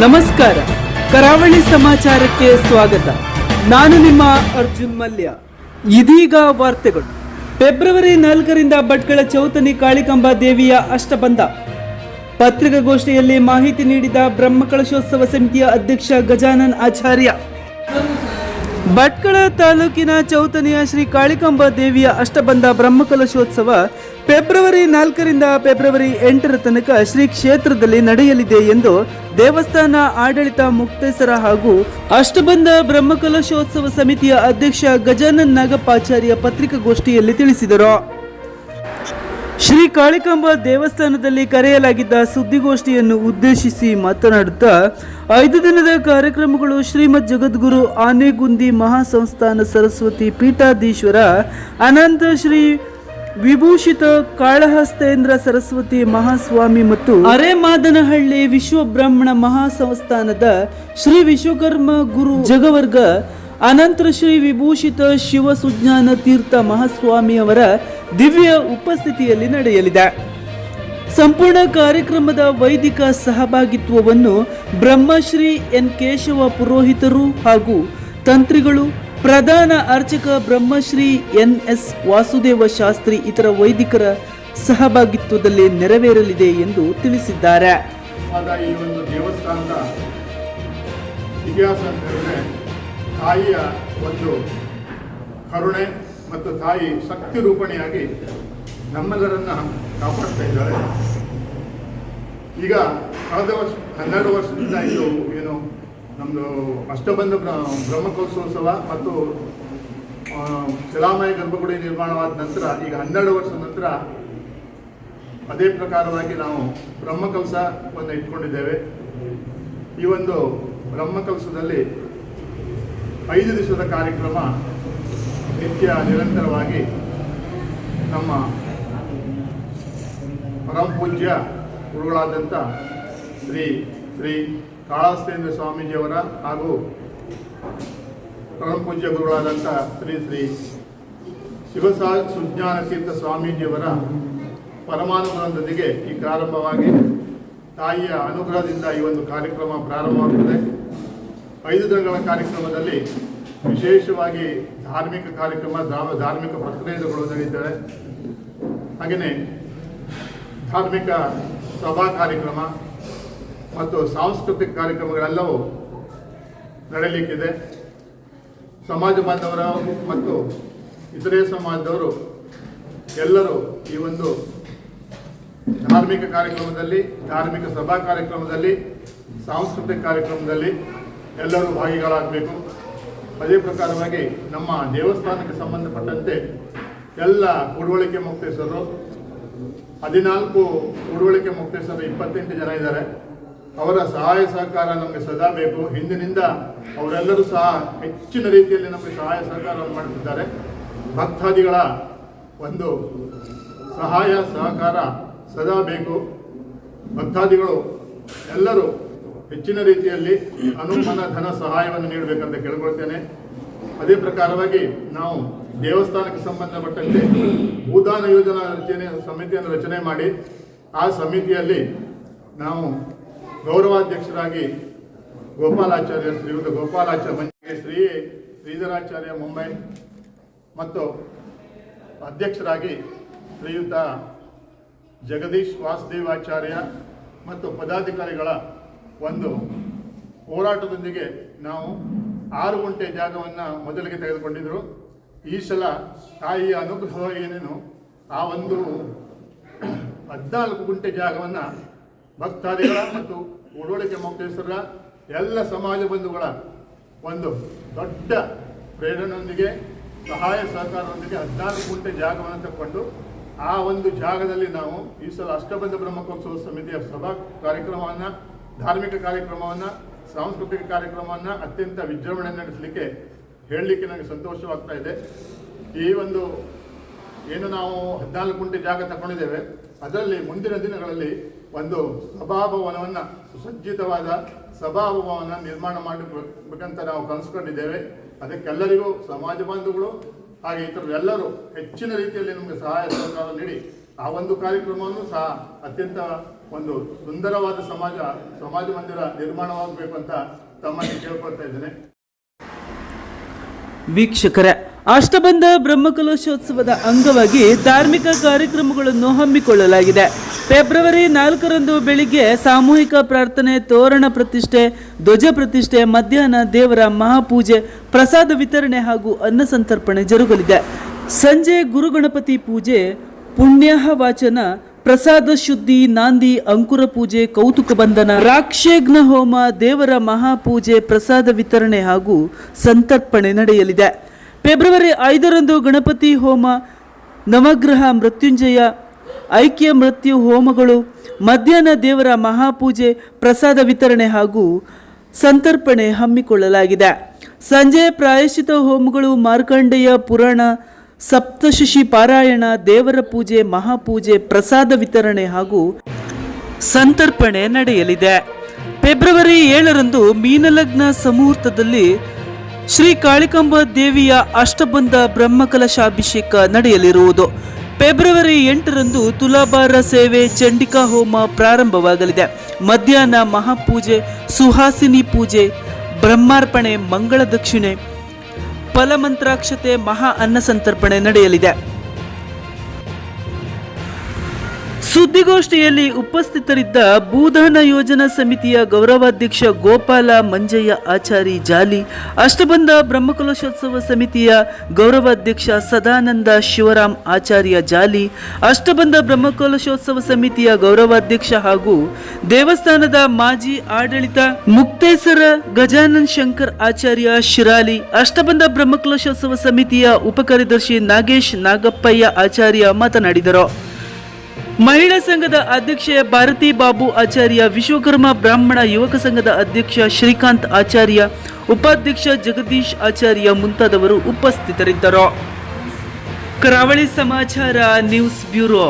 ನಮಸ್ಕಾರ. ಕರಾವಳಿ ಸಮಾಚಾರಕ್ಕೆ ಸ್ವಾಗತ. ನಾನು ನಿಮ್ಮ ಅರ್ಜುನ್ ಮಲ್ಯ. ಇದೀಗ ವಾರ್ತೆಗಳು. ಫೆಬ್ರವರಿ ನಾಲ್ಕರಿಂದ ಭಟ್ಕಳ ಚೌತನಿ ಕಾಳಿಕಂಬ ದೇವಿಯ ಅಷ್ಟಬಂಧ. ಪತ್ರಿಕಾಗೋಷ್ಠಿಯಲ್ಲಿ ಮಾಹಿತಿ ನೀಡಿದ ಬ್ರಹ್ಮಕಳಶೋತ್ಸವ ಸಮಿತಿಯ ಅಧ್ಯಕ್ಷ ಗಜಾನನ್ ಆಚಾರ್ಯ. ಭಟ್ಕಳ ತಾಲೂಕಿನ ಚೌತನಿಯ ಶ್ರೀ ಕಾಳಿಕಂಬ ದೇವಿಯ ಅಷ್ಟಬಂಧ ಬ್ರಹ್ಮಕಲಶೋತ್ಸವ ಫೆಬ್ರವರಿ ನಾಲ್ಕರಿಂದ ಫೆಬ್ರವರಿ ಎಂಟರ ತನಕ ಶ್ರೀ ಕ್ಷೇತ್ರದಲ್ಲಿ ನಡೆಯಲಿದೆ ಎಂದು ದೇವಸ್ಥಾನ ಆಡಳಿತ ಮುಕ್ತೇಸರ ಹಾಗೂ ಅಷ್ಟಬಂಧ ಬ್ರಹ್ಮಕಲಶೋತ್ಸವ ಸಮಿತಿಯ ಅಧ್ಯಕ್ಷ ಗಜಾನನ್ ನಾಗಪ್ಪಾಚಾರ್ಯ ಪತ್ರಿಕಾಗೋಷ್ಠಿಯಲ್ಲಿ ತಿಳಿಸಿದರು. ಶ್ರೀ ಕಾಳಿಕಾಂಬ ದೇವಸ್ಥಾನದಲ್ಲಿ ಕರೆಯಲಾಗಿದ್ದ ಸುದ್ದಿಗೋಷ್ಠಿಯನ್ನು ಉದ್ದೇಶಿಸಿ ಮಾತನಾಡುತ್ತಾ, ಐದು ದಿನದ ಕಾರ್ಯಕ್ರಮಗಳು ಶ್ರೀಮದ್ ಜಗದ್ಗುರು ಆನೆಗುಂದಿ ಮಹಾಸಂಸ್ಥಾನ ಸರಸ್ವತಿ ಪೀಠಾಧೀಶ್ವರ, ಅನಂತ ಶ್ರೀ ವಿಭೂಷಿತ ಕಾಳಹಸ್ತೇಂದ್ರ ಸರಸ್ವತಿ ಮಹಾಸ್ವಾಮಿ ಮತ್ತು ಅರೆಮಾದನಹಳ್ಳಿ ವಿಶ್ವ ಬ್ರಾಹ್ಮಣ ಮಹಾಸಂಸ್ಥಾನದ ಶ್ರೀ ವಿಶ್ವಕರ್ಮ ಗುರು ಜಗವರ್ಗ ಅನಂತರ ಶ್ರೀ ವಿಭೂಷಿತ ಶಿವ ಸುಜ್ಞಾನ ತೀರ್ಥ ಮಹಾಸ್ವಾಮಿಯವರ ದಿವ್ಯ ಉಪಸ್ಥಿತಿಯಲ್ಲಿ ನಡೆಯಲಿದೆ. ಸಂಪೂರ್ಣ ಕಾರ್ಯಕ್ರಮದ ವೈದಿಕ ಸಹಭಾಗಿತ್ವವನ್ನು ಬ್ರಹ್ಮಶ್ರೀ ಎನ್ ಕೇಶವ ಪುರೋಹಿತರು ಹಾಗೂ ತಂತ್ರಿಗಳು ಪ್ರಧಾನ ಅರ್ಚಕ ಬ್ರಹ್ಮಶ್ರೀ ಎನ್ ಎಸ್ ವಾಸುದೇವ ಶಾಸ್ತ್ರಿ ಇತರ ವೈದಿಕರ ಸಹಭಾಗಿತ್ವದಲ್ಲಿ ನೆರವೇರಲಿದೆ ಎಂದು ತಿಳಿಸಿದ್ದಾರೆ. ಈ ಒಂದು ದೇವಸ್ಥಾನದ ಇತಿಹಾಸ ತಾಯಿಯ ಒಂದು ಕರುಣೆ ಮತ್ತು ತಾಯಿ ಶಕ್ತಿ ರೂಪಣೆಯಾಗಿ ನಮ್ಮೆಲ್ಲರನ್ನ ಕಾಪಾಡ್ತಾ ಇದ್ದಾರೆ. ಈಗ ಕಳೆದ ವರ್ಷ ಹನ್ನೆರಡು ವರ್ಷದಿಂದ ಇದು ಏನು ನಮ್ಮದು ಅಷ್ಟಬಂಧ ಬ್ರಹ್ಮಕೋತ್ಸೋತ್ಸವ ಮತ್ತು ಶಿಲಾಮಯ ಗರ್ಭಗುಡಿ ನಿರ್ಮಾಣವಾದ ನಂತರ ಈಗ ಹನ್ನೆರಡು ವರ್ಷದ ನಂತರ ಅದೇ ಪ್ರಕಾರವಾಗಿ ನಾವು ಬ್ರಹ್ಮಕಲಸವನ್ನು ಇಟ್ಕೊಂಡಿದ್ದೇವೆ. ಈ ಒಂದು ಬ್ರಹ್ಮಕಲಸದಲ್ಲಿ ಐದು ದಿವಸದ ಕಾರ್ಯಕ್ರಮ ನಿತ್ಯ ನಿರಂತರವಾಗಿ ನಮ್ಮ ಪರಮ ಪೂಜ್ಯ ಗುರುಗಳಾದಂಥ ಶ್ರೀ ಶ್ರೀ ಕಾಳಹಸ್ತೇಂದ್ರ ಸ್ವಾಮೀಜಿಯವರ ಹಾಗೂ ಪರಮ ಪೂಜ್ಯ ಗುರುಗಳಾದಂಥ ಶ್ರೀ ಶ್ರೀ ಶಿವಸಾ ಸುಜ್ಞಾನ ತೀರ್ಥ ಸ್ವಾಮೀಜಿಯವರ ಪರಮಾನುಗ್ರಹದೊಂದಿಗೆ ಈ ಪ್ರಾರಂಭವಾಗಿ ತಾಯಿಯ ಅನುಗ್ರಹದಿಂದ ಈ ಒಂದು ಕಾರ್ಯಕ್ರಮ ಪ್ರಾರಂಭವಾಗುತ್ತದೆ ಐದು ದಿನಗಳ ಕಾರ್ಯಕ್ರಮದಲ್ಲಿ ವಿಶೇಷವಾಗಿ ಧಾರ್ಮಿಕ ಕಾರ್ಯಕ್ರಮ ಧಾರ್ಮಿಕ ಪ್ರಕ್ರಿಯೆಗಳು ನಡೆಯುತ್ತವೆ. ಹಾಗೆಯೇ ಧಾರ್ಮಿಕ ಸಭಾ ಕಾರ್ಯಕ್ರಮ ಮತ್ತು ಸಾಂಸ್ಕೃತಿಕ ಕಾರ್ಯಕ್ರಮಗಳೆಲ್ಲವೂ ನಡೆಯಲಿಕ್ಕಿದೆ ಸಮಾಜ ಬಾಂಧವರ ಮತ್ತು ಇತರೆ ಸಮಾಜದವರು ಎಲ್ಲರೂ ಈ ಒಂದು ಧಾರ್ಮಿಕ ಕಾರ್ಯಕ್ರಮದಲ್ಲಿ, ಧಾರ್ಮಿಕ ಸಭಾ ಕಾರ್ಯಕ್ರಮದಲ್ಲಿ, ಸಾಂಸ್ಕೃತಿಕ ಕಾರ್ಯಕ್ರಮದಲ್ಲಿ ಎಲ್ಲರೂ ಭಾಗಿಗಳಾಗಬೇಕು. ಅದೇ ಪ್ರಕಾರವಾಗಿ ನಮ್ಮ ದೇವಸ್ಥಾನಕ್ಕೆ ಸಂಬಂಧಪಟ್ಟಂತೆ ಎಲ್ಲ ಕುಡುವಳಿಕೆ ಮುಕ್ತೇಶ್ವರರು, ಹದಿನಾಲ್ಕು ಕುಡುವಳಿಕೆ ಮುಕ್ತೇಶ್ವರರು ಇಪ್ಪತ್ತೆಂಟು ಜನ ಇದ್ದಾರೆ. ಅವರ ಸಹಾಯ ಸಹಕಾರ ನಮಗೆ ಸದಾ ಬೇಕು. ಹಿಂದಿನಿಂದ ಅವರೆಲ್ಲರೂ ಸಹ ಹೆಚ್ಚಿನ ರೀತಿಯಲ್ಲಿ ನಮಗೆ ಸಹಾಯ ಸಹಕಾರವನ್ನು ಮಾಡುತ್ತಿದ್ದಾರೆ ಭಕ್ತಾದಿಗಳ ಒಂದು ಸಹಾಯ ಸಹಕಾರ ಸದಾ ಬೇಕು. ಭಕ್ತಾದಿಗಳು ಎಲ್ಲರೂ ಹೆಚ್ಚಿನ ರೀತಿಯಲ್ಲಿ ಅನುಮಾನ ಧನ ಸಹಾಯವನ್ನು ನೀಡಬೇಕಂತ ಕೇಳ್ಕೊಳ್ತೇನೆ. ಅದೇ ಪ್ರಕಾರವಾಗಿ ನಾವು ದೇವಸ್ಥಾನಕ್ಕೆ ಸಂಬಂಧಪಟ್ಟಂತೆ ಭೂದಾನ ಯೋಜನಾ ರಚನೆ ಸಮಿತಿಯನ್ನು ರಚನೆ ಮಾಡಿ, ಆ ಸಮಿತಿಯಲ್ಲಿ ನಾವು ಗೌರವಾಧ್ಯಕ್ಷರಾಗಿ ಗೋಪಾಲಾಚಾರ್ಯ ಶ್ರೀಯುತ ಗೋಪಾಲಾಚಾರ್ಯ ಮಂಜಿಗೆ ಶ್ರೀ ಶ್ರೀಧರಾಚಾರ್ಯ ಮುಂಬೈ ಮತ್ತು ಅಧ್ಯಕ್ಷರಾಗಿ ಶ್ರೀಯುತ ಜಗದೀಶ್ ವಾಸುದೇವಾಚಾರ್ಯ ಮತ್ತು ಪದಾಧಿಕಾರಿಗಳ ಒಂದು ಹೋರಾಟದೊಂದಿಗೆ ನಾವು ಆರು ಗಂಟೆ ಜಾಗವನ್ನು ಮೊದಲಿಗೆ ತೆಗೆದುಕೊಂಡಿದ್ದರು ಈ ಸಲ ತಾಯಿಯ ಅನುಗ್ರಹ ಏನೇನು? ಆ ಒಂದು ಹದಿನಾಲ್ಕು ಗುಂಟೆ ಜಾಗವನ್ನು ಭಕ್ತಾದಿಗಳ ಮತ್ತು ಉಡೋಳಿಕೆ ಮುಕ್ತೇಶ್ವರ ಎಲ್ಲ ಸಮಾಜ ಬಂಧುಗಳ ಒಂದು ದೊಡ್ಡ ಪ್ರೇರಣೆಯೊಂದಿಗೆ, ಸಹಾಯ ಸಹಕಾರದೊಂದಿಗೆ ಹದಿನಾಲ್ಕು ಗುಂಟೆ ಜಾಗವನ್ನು ತಗೊಂಡು ಆ ಒಂದು ಜಾಗದಲ್ಲಿ ನಾವು ಈ ಸಲ ಅಷ್ಟಬಂಧ ಬ್ರಹ್ಮಕೋತ್ಸವ ಸಮಿತಿಯ ಸಭಾ ಕಾರ್ಯಕ್ರಮವನ್ನು, ಧಾರ್ಮಿಕ ಕಾರ್ಯಕ್ರಮವನ್ನು, ಸಾಂಸ್ಕೃತಿಕ ಕಾರ್ಯಕ್ರಮವನ್ನು ಅತ್ಯಂತ ವಿಜೃಂಭಣೆ ನಡೆಸಲಿಕ್ಕೆ ಹೇಳಲಿಕ್ಕೆ ನನಗೆ ಸಂತೋಷವಾಗ್ತಾ ಇದೆ. ಈ ಒಂದು ಏನು ನಾವು ಹದಿನಾಲ್ಕು ಗುಂಟೆ ಜಾಗ ತಗೊಂಡಿದ್ದೇವೆ. ಅದರಲ್ಲಿ ಮುಂದಿನ ದಿನಗಳಲ್ಲಿ ಒಂದು ಸಭಾಭವನವನ್ನು, ಸುಸಜ್ಜಿತವಾದ ಸಭಾಭವನ ನಿರ್ಮಾಣ ಮಾಡಬೇಕಂತ ನಾವು ಕನಸ್ಕೊಂಡಿದ್ದೇವೆ. ಅದಕ್ಕೆಲ್ಲರಿಗೂ, ಸಮಾಜ ಬಾಂಧವಗಳು ಹಾಗೆ ಇತರರೆಲ್ಲರೂ ಹೆಚ್ಚಿನ ರೀತಿಯಲ್ಲಿ ನಮಗೆ ಸಹಾಯ ಸಹಕಾರ ನೀಡಿ ಆ ಒಂದು ಕಾರ್ಯಕ್ರಮವನ್ನು ಸಹ ಅತ್ಯಂತ ಒಂದು ಸುಂದರವಾದ ಸಮಾಜ ಸಮಾಜ ಮಂದಿರ ನಿರ್ಮಾಣವಾಗಬೇಕು ಅಂತ ತಮ್ಮಲ್ಲಿ ಕೇಳ್ಕೊಳ್ತಾ ಇದ್ದೇನೆ. ವೀಕ್ಷಕರೇ ಅಷ್ಟಬಂಧ ಬ್ರಹ್ಮಕಲಶೋತ್ಸವದ ಅಂಗವಾಗಿ ಧಾರ್ಮಿಕ ಕಾರ್ಯಕ್ರಮಗಳನ್ನು ಹಮ್ಮಿಕೊಳ್ಳಲಾಗಿದೆ. ಫೆಬ್ರವರಿ ನಾಲ್ಕರಂದು ಬೆಳಿಗ್ಗೆ ಸಾಮೂಹಿಕ ಪ್ರಾರ್ಥನೆ, ತೋರಣ ಪ್ರತಿಷ್ಠೆ, ಧ್ವಜ ಪ್ರತಿಷ್ಠೆ, ಮಧ್ಯಾಹ್ನ ದೇವರ ಮಹಾಪೂಜೆ, ಪ್ರಸಾದ ವಿತರಣೆ ಹಾಗೂ ಅನ್ನ ಸಂತರ್ಪಣೆ ಜರುಗಲಿದೆ. ಸಂಜೆ ಗುರುಗಣಪತಿ ಪೂಜೆ ಪುಣ್ಯಾಹ ವಾಚನ ಪ್ರಸಾದ ಶುದ್ಧಿ, ನಾಂದಿ, ಅಂಕುರ ಪೂಜೆ, ಕೌತುಕ ಬಂಧನ ರಾಕ್ಷೇಗ್ನ ಹೋಮ, ದೇವರ ಮಹಾಪೂಜೆ, ಪ್ರಸಾದ ವಿತರಣೆ ಹಾಗೂ ಸಂತರ್ಪಣೆ ನಡೆಯಲಿದೆ. ಫೆಬ್ರವರಿ ಐದರಂದು ಗಣಪತಿ ಹೋಮ, ನವಗ್ರಹ ಮೃತ್ಯುಂಜಯ, ಐಕ್ಯ ಮೃತ್ಯು ಹೋಮಗಳು, ಮಧ್ಯಾಹ್ನ ದೇವರ ಮಹಾಪೂಜೆ, ಪ್ರಸಾದ ವಿತರಣೆ ಹಾಗೂ ಸಂತರ್ಪಣೆ ಹಮ್ಮಿಕೊಳ್ಳಲಾಗಿದೆ. ಸಂಜೆ ಪ್ರಾಯಶ್ಚಿತ ಹೋಮಗಳು ಮಾರ್ಕಂಡೇಯ ಪುರಾಣ, ಸಪ್ತಶಿಶಿ ಪಾರಾಯಣ, ದೇವರ ಪೂಜೆ, ಮಹಾಪೂಜೆ, ಪ್ರಸಾದ ವಿತರಣೆ ಹಾಗೂ ಸಂತರ್ಪಣೆ ನಡೆಯಲಿದೆ. ಫೆಬ್ರವರಿ ಏಳರಂದು ಮೀನಲಗ್ನ ಸಮುಹೂರ್ತದಲ್ಲಿ ಶ್ರೀ ಕಾಳಿಕಾಂಬ ದೇವಿಯ ಅಷ್ಟಬಂಧ ಬ್ರಹ್ಮಕಲಶಾಭಿಷೇಕ ನಡೆಯಲಿರುವುದು. ಫೆಬ್ರವರಿ ಎಂಟರಂದು ತುಲಾಭಾರ ಸೇವೆ ಚಂಡಿಕಾ ಹೋಮ ಪ್ರಾರಂಭವಾಗಲಿದೆ. ಮಧ್ಯಾಹ್ನ ಮಹಾಪೂಜೆ, ಸುಹಾಸಿನಿ ಪೂಜೆ, ಬ್ರಹ್ಮಾರ್ಪಣೆ, ಮಂಗಳ ದಕ್ಷಿಣೆ, ಫಲಮಂತ್ರಾಕ್ಷತೆ, ಮಹಾ ಅನ್ನ ಸಂತರ್ಪಣೆ ನಡೆಯಲಿದೆ. ಸುದ್ದಿಗೋಷ್ಠಿಯಲ್ಲಿ ಉಪಸ್ಥಿತರಿದ್ದ ಭೂದಾನ ಯೋಜನಾ ಸಮಿತಿಯ ಗೌರವಾಧ್ಯಕ್ಷ ಗೋಪಾಲ ಮಂಜಯ್ಯ ಆಚಾರಿ ಜಾಲಿ, ಅಷ್ಟಬಂಧ ಬ್ರಹ್ಮಕಲಶೋತ್ಸವ ಸಮಿತಿಯ ಗೌರವಾಧ್ಯಕ್ಷ ಸದಾನಂದ ಶಿವರಾಮ್ ಆಚಾರ್ಯ ಜಾಲಿ, ಅಷ್ಟಬಂಧ ಬ್ರಹ್ಮಕಲಶೋತ್ಸವ ಸಮಿತಿಯ ಗೌರವಾಧ್ಯಕ್ಷ ಹಾಗೂ ದೇವಸ್ಥಾನದ ಮಾಜಿ ಆಡಳಿತ ಮುಕ್ತೇಸರ ಗಜಾನಂದ ಶಂಕರ್ ಆಚಾರ್ಯ ಶಿರಾಲಿ, ಅಷ್ಟಬಂಧ ಬ್ರಹ್ಮಕಲಶೋತ್ಸವ ಸಮಿತಿಯ ಉಪಕಾರ್ಯದರ್ಶಿ ನಾಗೇಶ್ ನಾಗಪ್ಪಯ್ಯ ಆಚಾರ್ಯ ಮಾತನಾಡಿದರು. ಮಹಿಳಾ ಸಂಘದ ಅಧ್ಯಕ್ಷೆ ಭಾರತಿ ಬಾಬು ಆಚಾರ್ಯ, ವಿಶ್ವಕರ್ಮ ಬ್ರಾಹ್ಮಣ ಯುವಕ ಸಂಘದ ಅಧ್ಯಕ್ಷ ಶ್ರೀಕಾಂತ್ ಆಚಾರ್ಯ, ಉಪಾಧ್ಯಕ್ಷ ಜಗದೀಶ್ ಆಚಾರ್ಯ ಮುಂತಾದವರು ಉಪಸ್ಥಿತರಿದ್ದರು. ಕರಾವಳಿ ಸಮಾಚಾರ ನ್ಯೂಸ್ ಬ್ಯೂರೋ.